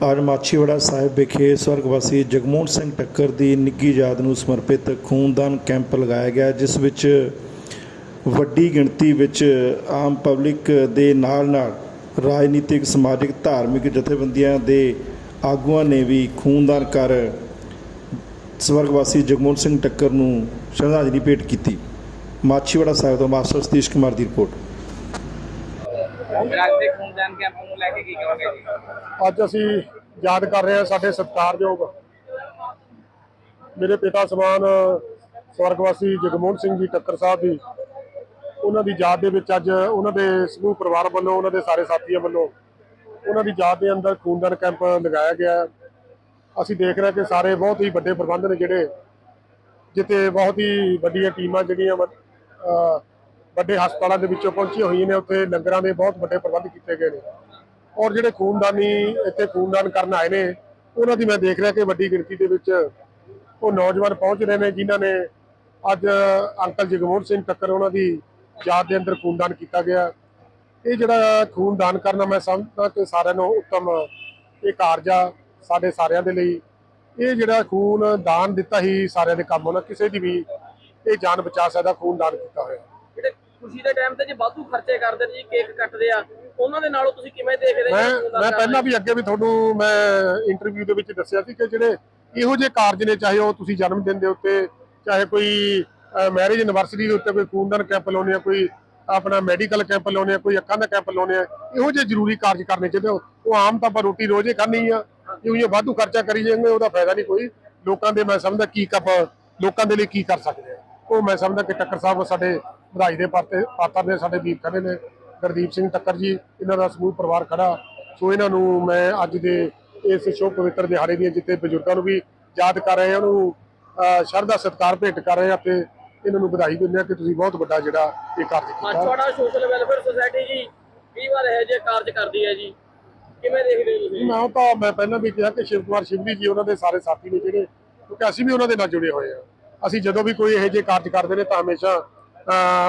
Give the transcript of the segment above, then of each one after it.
ਅੱਜ ਮਾਛੀਵਾੜਾ ਸਾਹਿਬ ਵਿਖੇ ਸਵਰਗਵਾਸੀ ਜਗਮੋਹਨ ਸਿੰਘ ਟੱਕਰ ਦੀ ਨਿੱਗੀ ਯਾਦ ਨੂੰ ਸਮਰਪਿਤ ਖੂਨਦਾਨ ਕੈਂਪ ਲਗਾਇਆ ਗਿਆ, ਜਿਸ ਵਿੱਚ ਵੱਡੀ ਗਿਣਤੀ ਵਿੱਚ ਆਮ ਪਬਲਿਕ ਦੇ ਨਾਲ-ਨਾਲ ਰਾਜਨੀਤਿਕ, ਸਮਾਜਿਕ, ਧਾਰਮਿਕ ਜਥੇਬੰਦੀਆਂ ਦੇ ਆਗੂਆਂ ਨੇ ਵੀ ਖੂਨਦਾਨ ਕਰ ਸਵਰਗਵਾਸੀ ਜਗਮੋਹਨ ਸਿੰਘ ਟੱਕਰ ਨੂੰ ਸ਼ਰਧਾਂਜਲੀ ਭੇਟ ਕੀਤੀ। ਮਾਛੀਵਾੜਾ ਸਾਹਿਬ ਤੋਂ ਮਾਸਟਰ ਸਤੀਸ਼ ਕੁਮਾਰ ਦੀ ਰਿਪੋਰਟ। ਅੱਜ ਖੂਨਦਾਨ ਕੈਂਪ ਨੂੰ ਲੈ ਕੇ ਕੀ ਕਹੋਗੇ ਜੀ? ਅੱਜ ਅਸੀਂ ਯਾਦ ਕਰ ਰਹੇ ਹਾਂ ਸਾਡੇ ਸਤਿਕਾਰਯੋਗ ਮੇਰੇ ਪਿਤਾ ਸਮਾਨ ਸਵਰਗਵਾਸੀ ਜਗਮੋਹਨ ਸਿੰਘ ਜੀ ਟੱਕਰ ਸਾਹਿਬ ਦੀ ਉਹਨਾਂ ਦੀ ਯਾਦ ਦੇ ਵਿੱਚ ਅੱਜ ਉਹਨਾਂ ਦੇ ਸਮੂਹ ਪਰਿਵਾਰ ਵੱਲੋਂ, ਉਹਨਾਂ ਦੇ ਸਾਰੇ ਸਾਥੀਆਂ ਵੱਲੋਂ ਉਹਨਾਂ ਦੀ ਯਾਦ ਦੇ ਅੰਦਰ ਖੂਨਦਾਨ ਕੈਂਪ ਲਗਾਇਆ ਗਿਆ ਅਸੀਂ ਦੇਖ ਰਹੇ ਕਿ ਸਾਰੇ ਬਹੁਤ ਹੀ ਵੱਡੇ ਪ੍ਰਬੰਧ ਨੇ ਜਿਹੜੇ, ਜਿੱਥੇ ਬਹੁਤ ਹੀ ਵੱਡੀਆਂ ਟੀਮਾਂ ਜਿਹੜੀਆਂ ਵੱਡੇ ਹਸਪਤਾਲਾਂ ਦੇ ਵਿੱਚੋਂ ਪਹੁੰਚੀਆਂ ਹੋਈਆਂ ਨੇ, ਉੱਥੇ ਲੰਗਰਾਂ ਦੇ ਬਹੁਤ ਵੱਡੇ ਪ੍ਰਬੰਧ ਕੀਤੇ ਗਏ ਨੇ। ਔਰ ਜਿਹੜੇ ਖੂਨਦਾਨੀ ਇੱਥੇ ਖੂਨਦਾਨ ਕਰਨ ਆਏ ਨੇ, ਉਹਨਾਂ ਦੀ ਮੈਂ ਦੇਖ ਰਿਹਾ ਕਿ ਵੱਡੀ ਗਿਣਤੀ ਦੇ ਵਿੱਚ ਉਹ ਨੌਜਵਾਨ ਪਹੁੰਚ ਰਹੇ ਨੇ, ਜਿਨ੍ਹਾਂ ਨੇ ਅੱਜ ਅੰਕਲ ਜਗਮੋਹਨ ਸਿੰਘ ਟੱਕਰ ਉਹਨਾਂ ਦੀ ਯਾਦ ਦੇ ਅੰਦਰ ਖੂਨਦਾਨ ਕੀਤਾ ਗਿਆ। ਇਹ ਜਿਹੜਾ ਖੂਨਦਾਨ ਕਰਨਾ ਮੈਂ ਸਮਝਦਾ ਕਿ ਸਾਰਿਆਂ ਨੂੰ ਉੱਤਮ ਇਹ ਕਾਰਜ ਆ ਸਾਡੇ ਸਾਰਿਆਂ ਦੇ ਲਈ। ਇਹ ਜਿਹੜਾ ਖੂਨ ਦਾਨ ਦਿੱਤਾ ਹੀ ਸਾਰਿਆਂ ਦੇ ਕੰਮ ਆਉਣਾ ਕਿਸੇ ਦੀ ਵੀ ਇਹ ਜਾਨ ਬਚਾ ਸਕਦਾ ਖੂਨ ਦਾਨ ਕੀਤਾ ਹੋਇਆ। ਜਿਹੜੇ ਖੁਸ਼ੀ ਦੇ ਟਾਈਮ ਤੇ ਜੇ ਵਾਧੂ ਖਰਚੇ ਕਰਦੇ ਨੇ ਜੀ ਕੇਕ ਕੱਟਦੇ ਆ ਉਹਨਾਂ ਦੇ ਨਾਲੋਂ ਤੁਸੀਂ ਕਿਵੇਂ ਦੇਖਦੇ ਮੈਂ ਜੀ ਖੂਨਦਾਨ ਮੈਂ ਕਰਨਾ? ਪਹਿਲਾਂ ਵੀ ਅੱਗੇ ਵੀ ਤੁਹਾਨੂੰ ਮੈਂ ਇੰਟਰਵਿਊ ਦੇ ਵਿੱਚ ਦੱਸਿਆ ਸੀ ਕਿ ਜਿਹੜੇ ਇਹੋ ਜਿਹੇ ਕਾਰਜ ਨੇ ਚਾਹੇ ਉਹ ਤੁਸੀਂ ਜਨਮ ਦਿਨ ਦੇ ਉੱਤੇ ਚਾਹੇ ਕੋਈ ਮੈਰਿਜ ਐਨਵਰਸਰੀ ਦੇ ਉੱਤੇ ਕੋਈ ਖੂਨਦਾਨ ਕੈਂਪ ਲਾਉਣੇ ਆ ਕੋਈ ਆਪਣਾ ਮੈਡੀਕਲ ਕੈਂਪ ਲਾਉਣੇ ਆ ਕੋਈ ਅੱਖਾਂ ਦਾ ਕੈਂਪ ਲਾਉਣੇ ਆ ਇਹੋ ਜਿਹੇ ਜ਼ਰੂਰੀ ਕਾਰਜ ਕਰਨੇ ਚਾਹੀਦੇ ਉਹ ਆਮ ਤਾਂ ਆਪਾਂ ਰੋਟੀ ਰੋਜ਼ੇ ਖਾਣੀ ਆ। ਇਹ ਵਾਧੂ ਖਰਚਾ ਕਰੀ ਜਾਂਗੇ ਉਹਦਾ ਫਾਇਦਾ ਨਹੀਂ ਕੋਈ। ਲੋਕਾਂ ਦੇ ਮੈਂ ਸਮਝਦਾ ਕੀ ਕੱਪ ਲੋਕਾਂ ਦੇ ਲਈ ਕੀ ਕਰ ਸਕਦੇ ਆ। ਉਹ ਮੈਂ ਸਮਝਦਾ ਕਿ ਟੱਕਰ ਸਾਹਿਬ ਸਾਡੇ ਵਧਾਈ ਦੇ ਪਾਤੇ ਪਾਤਰ ਨੇ ਸਾਡੇ ਵੀਰ ਖੜੇ ਨੇ। ਗੁਰਦੀਪ ਸਿੰਘ ਟੱਕਰ ਜੀ ਇਹਨਾਂ ਦਾ ਸਮੂਹ ਪਰਿਵਾਰ ਖੜਾ। ਸੋ ਇਹਨਾਂ ਨੂੰ ਮੈਂ ਅੱਜ ਦੇ ਇਸ ਸ਼ੋਭ ਪਵਿੱਤਰ ਦਿਹਾੜੇ ਦੀਆਂ ਜਿੱਥੇ ਬਜ਼ੁਰਗਾਂ ਨੂੰ ਵੀ ਯਾਦ ਕਰ ਰਹੇ ਹਾਂ ਉਹਨੂੰ ਸ਼ਰਧਾ ਸਤਿਕਾਰ ਭੇਟ ਕਰ ਰਹੇ ਹਾਂ ਤੇ ਇਹਨਾਂ ਨੂੰ ਵਧਾਈ ਦਿੰਦੇ ਹਾਂ ਕਿ ਤੁਸੀਂ ਬਹੁਤ ਵੱਡਾ ਜਿਹੜਾ ਇਹ ਕਾਰਜ ਕੀਤਾ। ਮਾਛਵਾੜਾ ਸੋਸ਼ਲ ਵੈਲਫੇਅਰ ਸੁਸਾਇਟੀ ਜੀ ਕਈ ਵਾਰ ਇਹ ਜੇ ਕਾਰਜ ਕਰਦੀ ਹੈ ਜੀ। ਕਿਵੇਂ ਦੇਖਦੇ ਹੋ ਤੁਸੀਂ? ਮੈਂ ਤਾਂ ਮੈਂ ਪਹਿਲਾਂ ਵੀ ਕਿਹਾ ਕਿ ਸ਼ਿਵ ਕੁਮਾਰ ਸ਼ਿਵਜੀ ਜੀ ਉਹਨਾਂ ਦੇ ਸਾਰੇ ਸਾਥੀ ਨੇ ਜਿਹੜੇ ਕਿਉਂਕਿ ਅਸੀਂ ਵੀ ਉਹਨਾਂ ਦੇ ਨਾਲ ਜੁੜੇ ਹੋਏ ਆ ਅਸੀਂ ਜਦੋਂ ਵੀ ਕੋਈ ਇਹੋ ਜਿਹੇ ਕਾਰਜ ਕਰਦੇ ਨੇ ਤਾਂ ਹਮੇਸ਼ਾ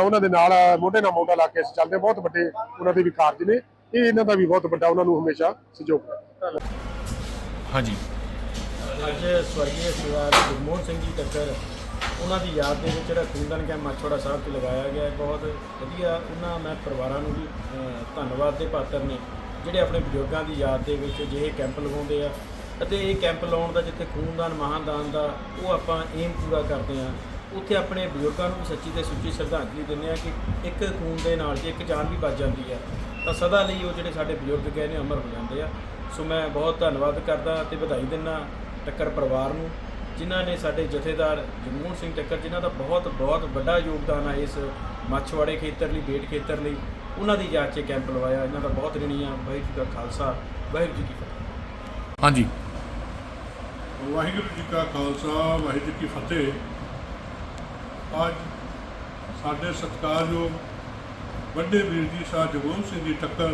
ਉਹਨਾਂ ਦੇ ਨਾਲ ਮੋਢੇ ਨਾਲ ਮੋਢਾ ਲਾ ਕੇ ਅਸੀਂ ਚੱਲਦੇ। ਬਹੁਤ ਵੱਡੇ ਉਹਨਾਂ ਦੇ ਵੀ ਕਾਰਜ ਨੇ। ਇਹ ਇਹਨਾਂ ਦਾ ਵੀ ਬਹੁਤ ਵੱਡਾ ਉਹਨਾਂ ਨੂੰ ਹਮੇਸ਼ਾ ਸਹਿਯੋਗ ਹਾਂਜੀ। ਅੱਜ ਸਵਰਗੀ ਸੇਵਾਰ ਗੁਰਮੋਹਨ ਸਿੰਘ ਜੀ ਟੱਕਰ ਉਹਨਾਂ ਦੀ ਯਾਦ ਦੇ ਵਿੱਚ ਜਿਹੜਾ ਖੂਨਦਾਨ ਕੈਂਪ ਮਾਛੋੜਾ ਸਾਹਿਬ 'ਚ ਲਗਾਇਆ ਗਿਆ ਹੈ ਬਹੁਤ ਵਧੀਆ ਉਹਨਾਂ ਮੈਂ ਪਰਿਵਾਰਾਂ ਨੂੰ ਵੀ ਧੰਨਵਾਦ ਦੇ ਪਾਤਰ ਨੇ ਜਿਹੜੇ ਆਪਣੇ ਬਜ਼ੁਰਗਾਂ ਦੀ ਯਾਦ ਦੇ ਵਿੱਚ ਜਿਹੇ ਕੈਂਪ ਲਗਾਉਂਦੇ ਆ। ਅਤੇ ਇਹ ਕੈਂਪ ਲਾਉਣ ਦਾ ਜਿੱਥੇ ਖੂਨਦਾਨ ਮਹਾਦਾਨ ਦਾ ਉਹ ਆਪਾਂ ਏਮ ਪੂਰਾ ਕਰਦੇ ਆ ਉੱਥੇ ਆਪਣੇ ਬਜ਼ੁਰਗਾਂ ਨੂੰ ਸੱਚੀ ਤੇ ਸੁੱਚੀ ਸ਼ਰਧਾਂਜਲੀ ਦਿੰਦੇ ਆ ਕਿ ਇੱਕ ਖੂਨ ਦੇ ਨਾਲ ਜੇ ਇੱਕ ਜਾਨ ਵੀ ਬਚ ਜਾਂਦੀ ਹੈ, ਤਾਂ ਸਦਾ ਲਈ ਉਹ ਜਿਹੜੇ ਸਾਡੇ ਬਜ਼ੁਰਗ ਗਏ ਨੇ ਅਮਰ ਹੋ ਜਾਂਦੇ ਆ। ਸੋ ਮੈਂ ਬਹੁਤ ਧੰਨਵਾਦ ਕਰਦਾ ਤੇ ਵਧਾਈ ਦਿੰਦਾ ਟੱਕਰ ਪਰਿਵਾਰ ਨੂੰ, ਜਿਨ੍ਹਾਂ ਨੇ ਸਾਡੇ ਜਥੇਦਾਰ ਜਗਮੋਹਨ ਸਿੰਘ ਟੱਕਰ, ਜਿਨ੍ਹਾਂ ਦਾ ਬਹੁਤ ਬਹੁਤ ਵੱਡਾ ਯੋਗਦਾਨ ਆ ਇਸ ਮੱਛਵਾੜੇ ਖੇਤਰ ਲਈ, ਬੇਟ ਖੇਤਰ ਲਈ, ਉਹਨਾਂ ਦੀ ਯਾਦ 'ਚ ਕੈਂਪ ਲਵਾਇਆ। ਇਹਨਾਂ ਦਾ ਬਹੁਤ ਰਿਣੀ ਆ ਵਾਹਿਗੁਰੂ ਜੀ ਕਾ ਖਾਲਸਾ, ਵਾਹਿਗੁਰੂ ਜੀ ਕੀ ਫਤਿਹ। ਹਾਂਜੀ। ਵਾਹਿਗੁਰੂ ਜੀ ਕਾ ਖਾਲਸਾ, ਵਾਹਿਗੁਰੂ ਜੀ ਕੀ ਫਤਿਹ। ਅੱਜ ਸਾਡੇ ਸਤਿਕਾਰਯੋਗ ਵੱਡੇ ਵੀਰ ਜੀ ਸ਼ਾਹ ਜਗਮੋਹਨ ਸਿੰਘ ਜੀ ਟੱਕਰ,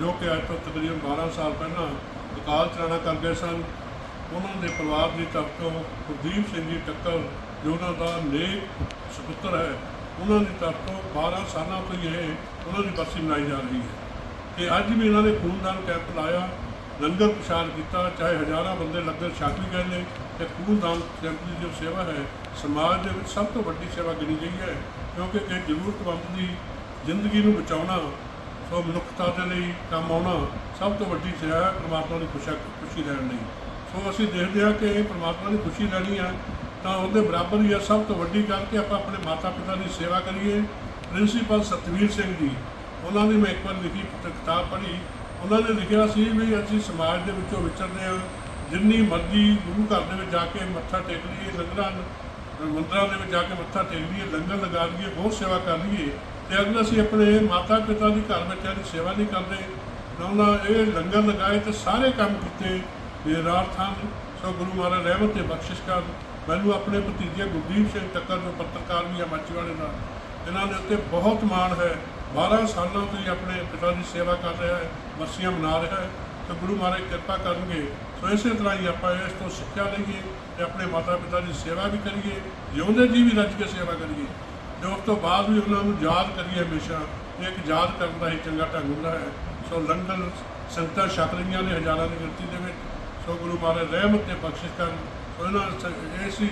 ਜੋ ਕਿ ਅੱਜ ਤੋਂ ਤਕਰੀਬਨ 12 ਸਾਲ ਪਹਿਲਾਂ ਅਕਾਲ ਚਲਾਣਾ ਕਰ ਗਏ ਸਨ, ਉਹਨਾਂ ਦੇ ਪਰਿਵਾਰ ਦੀ ਤਰਫ ਤੋਂ ਗੁਰਦੀਪ ਸਿੰਘ ਜੀ ਟੱਕਰ, ਜੋ ਉਹਨਾਂ ਦਾ ਨੇਕ ਸੁਪੁੱਤਰ ਹੈ, ਉਹਨਾਂ ਦੀ ਤਰਫ ਤੋਂ 12 ਸਾਲਾਂ ਤੋਂ ਹੀ ਇਹ ਉਹਨਾਂ ਦੀ ਬਰਸੀ ਮਨਾਈ ਜਾ ਰਹੀ ਹੈ। ਤੇ ਅੱਜ ਵੀ ਇਹਨਾਂ ਨੇ ਖੂਨਦਾਨ ਕੈਂਪ ਲਾਇਆ ਲੰਗਰ ਪ੍ਰਸ਼ਾਦ ਕੀਤਾ, ਚਾਹੇ ਹਜ਼ਾਰਾਂ ਬੰਦੇ ਲੰਗਰ ਛਕ ਵੀ ਗਏ ਨੇ ਤੇ ਖੂਨਦਾਨ ਕੈਂਪ ਦੀ ਜੋ ਸੇਵਾ ਹੈ, ਸਮਾਜ ਦੇ ਵਿੱਚ ਸਭ ਤੋਂ ਵੱਡੀ ਸੇਵਾ ਗਿਣੀ ਗਈ ਹੈ, ਕਿਉਂਕਿ ਕਿ ਜ਼ਰੂਰਤਮੰਦ ਦੀ ਜ਼ਿੰਦਗੀ ਨੂੰ ਬਚਾਉਣਾ, ਸੋ ਮਨੁੱਖਤਾ ਦੇ ਲਈ ਕੰਮ ਆਉਣਾ, ਸਭ ਤੋਂ ਵੱਡੀ ਸੇਵਾ ਹੈ ਪ੍ਰਮਾਤਮਾ ਦੀ ਖੁਸ਼ੀ ਖੁਸ਼ੀ ਲੈਣ ਲਈ। ਸੋ ਅਸੀਂ ਦੇਖਦੇ ਹਾਂ ਕਿ ਪ੍ਰਮਾਤਮਾ ਦੀ ਖੁਸ਼ੀ ਲੈਣੀ ਆ ਤਾਂ ਉਹਦੇ ਬਰਾਬਰ ਹੀ ਆ ਸਭ ਤੋਂ ਵੱਡੀ ਗੱਲ ਕਿ ਆਪਾਂ ਆਪਣੇ ਮਾਤਾ ਪਿਤਾ ਦੀ ਸੇਵਾ ਕਰੀਏ। ਪ੍ਰਿੰਸੀਪਲ ਸਤਵੀਰ ਸਿੰਘ ਜੀ, ਉਹਨਾਂ ਦੀ ਮੈਂ ਇੱਕ ਵਾਰ ਲਿਖੀ ਕਿਤਾਬ ਪੜ੍ਹੀ। ਉਹਨਾਂ ਨੇ ਲਿਖਿਆ ਸੀ ਵੀ ਅਸੀਂ ਸਮਾਜ ਦੇ ਵਿੱਚੋਂ ਵਿਚਰਦੇ ਹਾਂ, ਜਿੰਨੀ ਮਰਜ਼ੀ ਗੁਰੂ ਘਰ ਦੇ ਵਿੱਚ ਜਾ ਕੇ ਮੱਥਾ ਟੇਕ ਲਈਏ, ਲੰਗਰਾਂ ਮੰਦਰਾਂ ਦੇ ਵਿੱਚ ਜਾ ਕੇ ਮੱਥਾ ਟੇਕ ਲਈਏ, ਲੰਗਰ ਲਗਾ ਲਈਏ ਬਹੁਤ ਸੇਵਾ ਕਰ ਲਈਏ, ਤੇ ਅਗਰ ਅਸੀਂ ਆਪਣੇ ਮਾਤਾ ਪਿਤਾ ਦੀ ਘਰ ਬੱਚਿਆਂ ਦੀ ਸੇਵਾ ਨਹੀਂ ਕਰਦੇ ਨਾ ਉਹਨਾਂ ਇਹ ਲੰਗਰ ਲਗਾਏ ਤੇ ਸਾਰੇ ਕੰਮ ਕੀਤੇ ਨਿਰਾਰਥ ਹਨ ਸੋ ਗੁਰੂ ਮਹਾਰਾਜ ਰਹਿਮਤ ਤੇ ਬਖਸ਼ਿਸ਼ ਕਰ, ਮੈਨੂੰ ਆਪਣੇ ਭਤੀਜੇ ਗੁਰਦੀਪ ਸਿੰਘ ਟੱਕਰ ਨੂੰ ਪੱਤਰਕਾਰ ਵੀ ਆ ਮਾਚੀਵਾੜੇ ਨਾਲ, ਇਹਨਾਂ ਦੇ ਉੱਤੇ ਬਹੁਤ ਮਾਣ ਹੈ। 12 ਸਾਲਾਂ ਤੋਂ ਹੀ ਆਪਣੇ ਪਿਤਾ ਦੀ ਸੇਵਾ ਕਰ ਰਿਹਾ ਹੈ ਵਰਸੀਆਂ ਮਨਾ ਰਿਹਾ ਹੈ, ਤੇ ਗੁਰੂ ਮਹਾਰਾਜ ਕਿਰਪਾ ਕਰਨਗੇ। ਸੋ ਇਸੇ ਤਰ੍ਹਾਂ ਹੀ ਆਪਾਂ ਇਸ ਤੋਂ ਸਿੱਖਿਆ ਲਈਏ ਤੇ ਆਪਣੇ ਮਾਤਾ ਪਿਤਾ ਦੀ ਸੇਵਾ ਵੀ ਕਰੀਏ, ਜਿਉਂਦੇ ਜੀ ਵੀ ਰੱਜ ਕੇ ਸੇਵਾ ਕਰੀਏ। ਤੇ ਉਸ ਤੋਂ ਬਾਅਦ ਵੀ ਉਹਨਾਂ ਨੂੰ ਯਾਦ ਕਰੀਏ ਹਮੇਸ਼ਾ ਇਹ ਇੱਕ ਯਾਦ ਕਰਨ ਦਾ ਹੀ ਚੰਗਾ ਢੰਗ ਹੁੰਦਾ ਹੈ। ਸੋ ਲੰਡਨ ਸੰਗਤਾਂ ਛਕ ਰਹੀਆਂ ਨੇ ਹਜ਼ਾਰਾਂ ਦੀ ਗਿਣਤੀ ਦੇ ਵਿੱਚ। ਸੋ ਗੁਰੂ ਮਹਾਰਾਜ ਰਹਿਮਤ ਤੇ ਬਖਸ਼ਿਸ਼ ਕਰਨ। ਸੋ ਇਹਨਾਂ ਸ- ਇਸੇ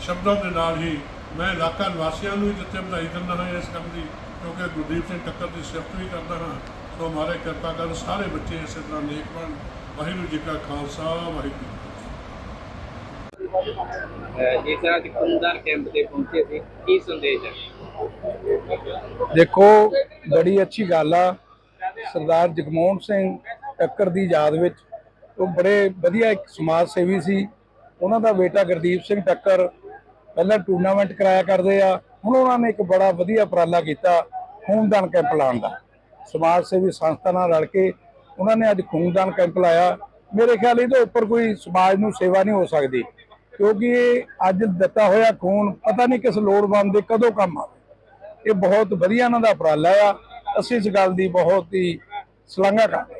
ਸ਼ਬਦਾਂ ਦੇ ਨਾਲ ਹੀ ਮੈਂ ਇਲਾਕਾ ਨਿਵਾਸੀਆਂ ਨੂੰ ਵੀ ਜਿੱਥੇ ਵਧਾਈ ਦਿੰਦਾ ਹਾਂ ਇਸ ਕੰਮ ਦੀ। ਕਿਉਂਕਿ ਗੁਰਦੀਪ ਸਿੰਘ ਟੱਕਰ ਦੀ ਸਿਫਤ ਵੀ ਕਰਦਾ ਹਾਂ। ਸੋ ਮਹਾਰਾਜ ਕਿਰਪਾ ਕਰਨ ਸਾਰੇ ਬੱਚੇ ਇਸੇ ਤਰ੍ਹਾਂ ਨੇਕ ਬਣ। ਵਾਹਿਗੁਰੂ ਜੀ ਕਾ ਖਾਲਸਾ ਵਾਹਿਗੁਰੂ ਜੀ ਕੀ ਫਤਿਹ। ਜਿਸ ਤਰ੍ਹਾਂ ਕਿ ਖੂਨਦਾਨ ਕੈਂਪ ਤੇ ਪਹੁੰਚੇ ਸੀ। ਕੀ ਸੰਦੇਸ਼ ਹੈ? ਦੇਖੋ ਬੜੀ ਅੱਛੀ ਗੱਲ ਆ। ਸਰਦਾਰ ਜਗਮੋਹਨ ਸਿੰਘ ਟੱਕਰ ਦੀ ਯਾਦ ਵਿੱਚ ਉਹ ਬੜੇ ਵਧੀਆ ਇੱਕ ਸਮਾਜ ਸੇਵੀ ਸੀ। ਉਹਨਾਂ ਦਾ ਬੇਟਾ ਗੁਰਦੀਪ ਸਿੰਘ ਟੱਕਰ ਪਹਿਲਾਂ ਟੂਰਨਾਮੈਂਟ ਕਰਾਇਆ ਕਰਦੇ ਆ। ਹੁਣ ਉਹਨਾਂ ਨੇ ਇੱਕ ਬੜਾ ਵਧੀਆ ਉਪਰਾਲਾ ਕੀਤਾ ਖੂਨਦਾਨ ਕੈਂਪ ਲਾਉਣ ਦਾ। ਸਮਾਜ ਸੇਵੀ ਸੰਸਥਾ ਨਾਲ ਰਲ ਕੇ ਉਹਨਾਂ ਨੇ ਅੱਜ ਖੂਨਦਾਨ ਕੈਂਪ ਲਾਇਆ। ਮੇਰੇ ਖਿਆਲ ਇਹਦੇ ਉੱਪਰ ਕੋਈ ਸਮਾਜ ਨੂੰ ਸੇਵਾ ਨਹੀਂ ਹੋ ਸਕਦੀ, ਕਿਉਂਕਿ ਇਹ ਅੱਜ ਦਿੱਤਾ ਹੋਇਆ ਖੂਨ ਪਤਾ ਨਹੀਂ ਕਿਸ ਲੋੜਵੰਦ ਦੇ ਕਦੋਂ ਕੰਮ ਆਵੇ। ਇਹ ਬਹੁਤ ਵਧੀਆ ਇਹਨਾਂ ਦਾ ਉਪਰਾਲਾ ਆ। ਅਸੀਂ ਇਸ ਗੱਲ ਦੀ ਬਹੁਤ ਹੀ ਸ਼ਲਾਘਾ ਕਰਦੇ